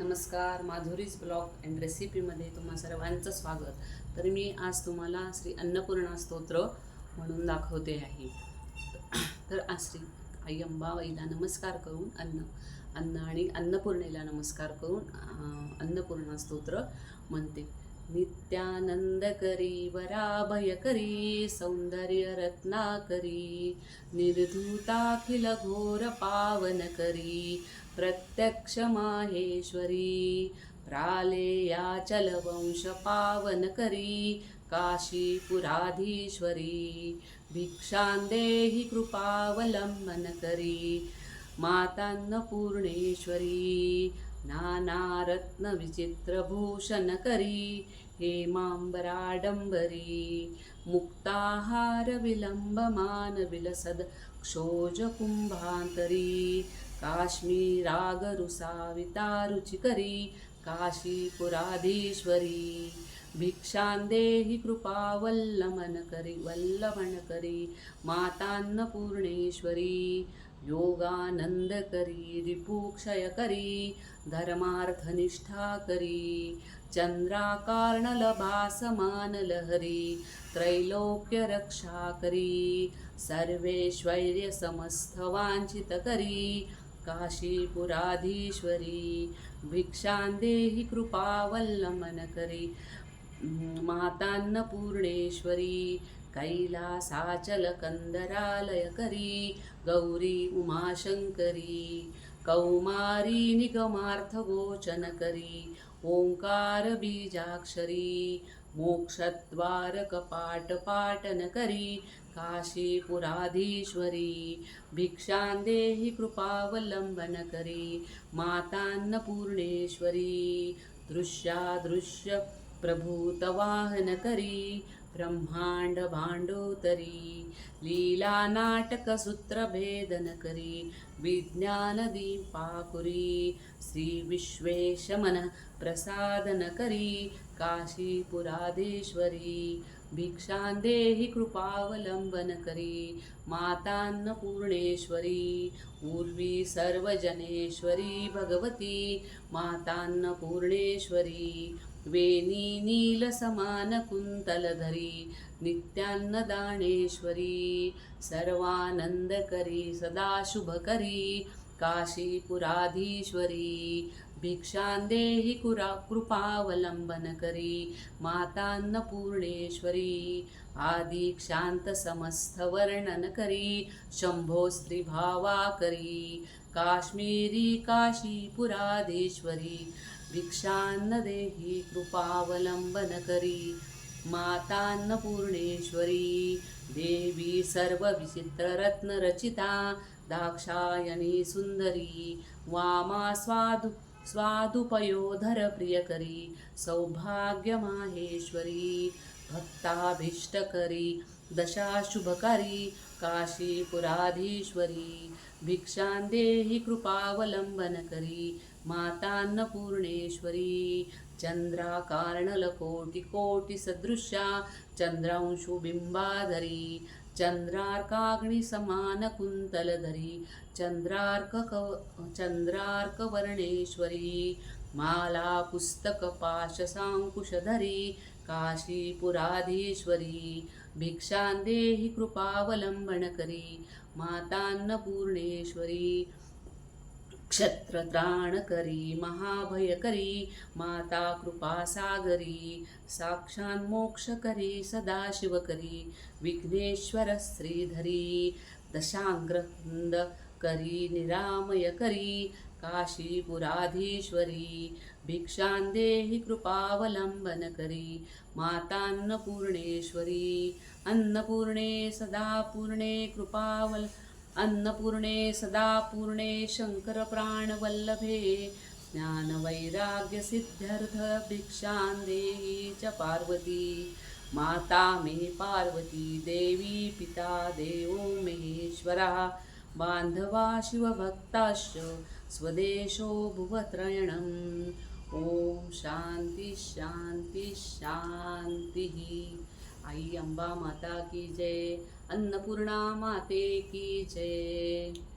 नमस्कार Madhuri's blog and रेसिपीमध्ये तुम्हा सर्वांचं स्वागत. तर मी आज तुम्हाला श्री अन्नपूर्णा स्तोत्र म्हणून दाखवते आहे. तर आज श्री आई अंबाबाईला नमस्कार करून अन्न अन्न आणि अन्नपूर्णेला नमस्कार करून अन्नपूर्णा स्तोत्र म्हणते. नित्यानंद करी वराभय करी सौंदर्य रत्नाकरी निर्धूताखिल घोर पावन करी प्रत्यक्ष माहेश्वरी प्रालेयाचल वंश पावन करी काशीपुराधीश्वरी भिक्षां देहि कृपावलंबन करी मातान्न पूर्णेश्वरी विचित्रभूषण करी हेमाम्बराडम्बरी मुक्ताहार विलंबमान विलसद क्षोज कुंभांतरी काश्मीरागरुसावितारुचिकरी काशीपुराधीश्वरी भिक्षान्देहि कृपावल्लमनकरि कृपावल्लमन मातान्नपूर्णेश्वरी योगानंद करी रिपुक्षय करी धर्मार्थनिष्ठा करी चंद्राकार्णलभासमान लहरी त्रैलोक्य रक्षा करी समस्त वांछित करी काशीपुराधीश्वरी भिक्षां देहि कृपावल्लमन करी मातान्नपूर्णेश्वरी कैलासाचल कंदरालय करी गौरी उमाशंकरी कौमारी निगमार्थ गोचन करी ओंकार बीजाक्षरी मोक्षद्वार कपाट पाटन करी काशीपुराधीश्वरी भिक्षां देहि कृपावलंबन करी मातान्नपूर्णेश्वरी दृश्यादृश्य प्रभूतवाहन करी ब्रह्मांड भांडोतरी लीला नाटक सूत्र भेदन करी विज्ञान दीपाकुरी श्री विश्वेशमन प्रसादन करी काशीपुराधीश्वरी भिक्षां कृपावलंबन करी मातान्नपूर्णेश्वरी उर्वी सर्वजनेश्वरी भगवती मातान्नपूर्णेश्वरी वेणी नीलसमानकुन्तलधरी नित्यान्नदाणेश्वरी सर्वानन्दकरी सदाशुभकरी काशीपुराधीश्वरी। भिक्षां देहि कुरा कृपावलंबन करी मातान्नपूर्णेश्वरी। आदि क्षांत समस्त वर्णन करी शंभो स्त्रीभावा करी काश्मीरी काशीपुराधीश्वरी। भिक्षान्न देहि कृपावलंबन करी मातान्नपूर्णेश्वरी देवी सर्व विचित्र रत्न रचिता दाक्षायणी सुंदरी वामा स्वादु स्वादुपयोधर प्रियकरी सौभाग्यमाहेश्वरी भक्ताभीष्टकरी दशाशुभकरी काशीपुराधीश्वरी भिक्षान्देहि कृपावलम्बनकरी मातान्नपूर्णेश्वरी। चन्द्राकार्णलकोटिकोटिसदृश्या चन्द्रांशुबिम्बाधरी चन्द्रार्काग्निसमानकुन्तलधरी चन्द्रार्कक चन्द्रार्कवर्णेश्वरी मालापुस्तकपाशसाङ्कुशधरी। काशीपुराधीश्वरी। भिक्षान्देहि देहि मातान्नपूर्णेश्वरी। क्षत्रत्राणकरी महाभयकरी माता कृपासागरी साक्षान्मोक्षकरी सदाशिवकरी विघ्नेश्वर श्रीधरी दशांग्रंद करी निरामयकरी काशीपुराधीश्वरी भिक्षां देहि करी मातान्नपूर्णेश्वरी अन्नपूर्णे सदा पूर्णे कृपावल अन्नपूर्णे सदा पूर्णे शंकर ज्ञानवैराग्यसिद्ध्यर्थ भिक्षां देहि च पार्वती माता मे पार्वती देवी पिता देवो महेश्वरः बान्धवा शिवभक्ताश्च स्वदेशो भुवत्रयणम्। ॐ शान्ति शान्ति शान्तिः। आई अंबा माता की जय अन्नपूर्णा माते की जय.